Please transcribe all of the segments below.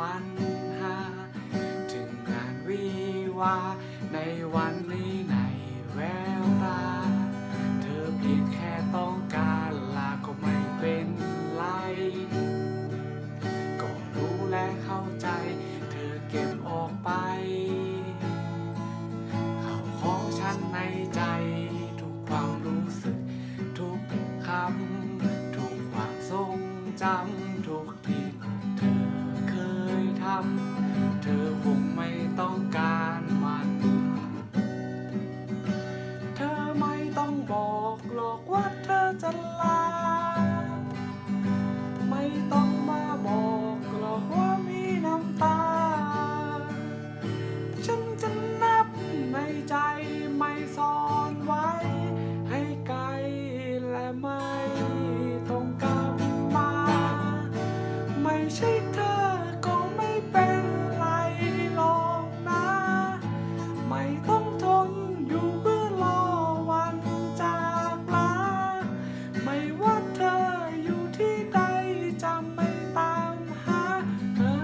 ฝันหา ถึงการวิวา ในวันนี้ในแววตา เธอเพียงแค่ต้องการลาก็ไม่เป็นไร ก็รู้และเข้าใจ เธอเก็บออกไปข่าของฉันในใจทุกความรู้สึก ทุกคำทุกความทรงจำทุกทีำ เธอคงไม่ต้องการมัน เธอไม่ต้องบอกหรอกว่าเธอจะลา ไม่ต้องมาบอกหรอกว่ามีน้ำตา ฉันจะ ต้องทนอยู่เพื่อรอวันจากลา ไม่ว่าเธออยู่ที่ใดจะไม่ตามหาเธอ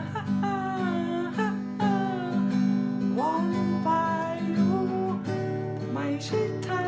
วันไปอยู่ไม่ใช่เธอ